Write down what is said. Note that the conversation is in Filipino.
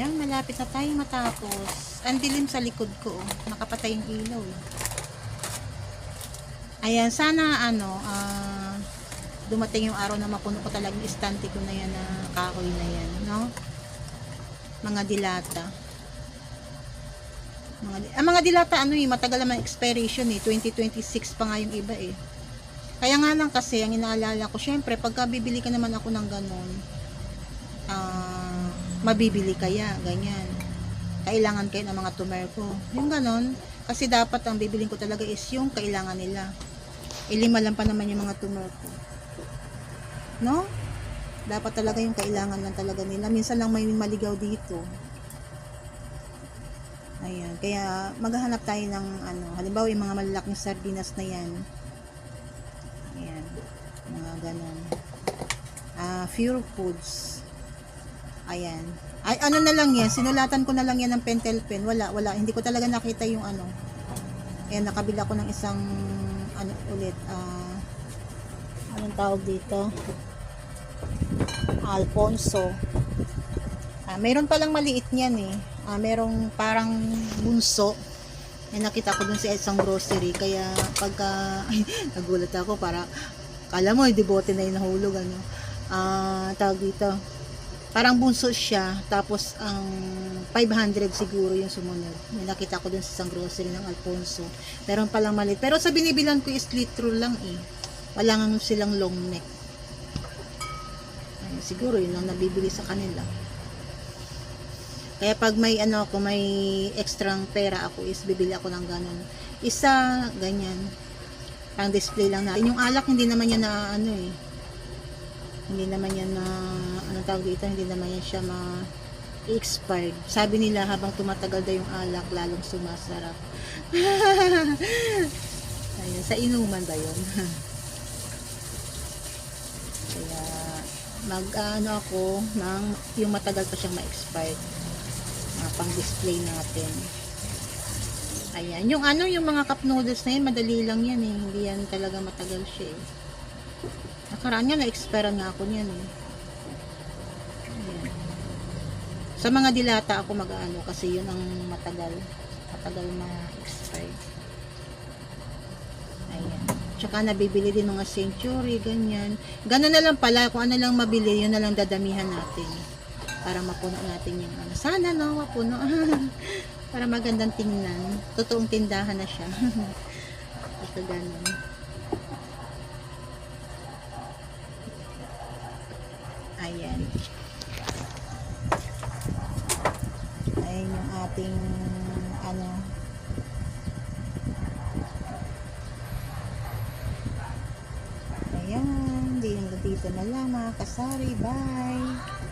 Yan, malapit na tayo matapos. Ang dilim sa likod ko. oh. Nakapatay yung ilaw. eh. Ayan, sana ano, ah, dumating yung araw na mapuno ko talaga yung estante ko na yan na kahoy na yan, no? Mga dilata. Mga, ang mga dilata, ano eh, matagal naman expiration eh. 2026 pa nga yung iba eh. Kaya nga lang kasi, ang inaalala ko, syempre, pagka bibili ka naman ako ng ganon, ah, mabibili kaya, ganyan. Kailangan kayo ng mga tumer ko. Yung ganon, kasi dapat ang bibiling ko talaga is yung kailangan nila. E lima lang pa naman yung mga tumer ko. No? Dapat talaga yung kailangan lang talaga nila. Minsan lang may maligaw dito. Ayan. Kaya maghahanap tayo ng ano, halimbawa yung mga malalaking sardinas na yan. Ayan. Mga ganon. Ah, Pure Foods. Ayan. Ay, ano na lang yan, sinulatan ko na lang yan ng pentel pen. Wala, wala. Hindi ko talaga nakita yung ano. Ayan, nakabila ko ng isang, ano ulit, ah, anong tawag dito? Alfonso. Ah, meron palang maliit niyan eh. Ah, merong parang bunso. May nakita ko dun sa isang grocery. Kaya pagka, nagulat ako para, kala mo, di bote na yung nahulog, ano. Ah, tawag dito. Parang bunso siya, tapos ang 500 siguro yung sumunod. May nakita ko dun sa isang grocery ng Alfonso. Meron palang maliit. Pero sa binibilan ko is litro lang eh. Wala nga silang long neck. Ay, siguro yun lang nabibili sa kanila. Kaya pag may ano ako, may extrang pera ako is bibili ako ng ganun. Isa, ganyan. Pang display lang natin. Yung alak hindi naman yan na ano eh. Hindi naman yan na ano tawag dito, hindi naman yan siya ma expired. Sabi nila habang tumatagal daw yung alak, lalong sumasarap. Ayun, sa inuman ba yun? Kaya mag ano ako ng yung matagal pa siyang ma-expired mga pang display natin ayan yung ano yung mga cup noodles na yun madali lang yan eh hindi yan talaga matagal siya eh nakaraan nga na-expire nga ako niyan eh ayan. Sa mga dilata ako mag-ano kasi yun ang matagal matagal ma-expire ayan tsaka nabibili din mga century ganyan ganun na lang pala kung ano lang mabili yun na lang dadamihan natin para mapuno natin yung ano. Sana no, mapuno. para magandang tingnan. Totoong tindahan na siya. Ito ganun. Ayan. Ayan ating ano Ayan, dito na lang mga kasari. Bye!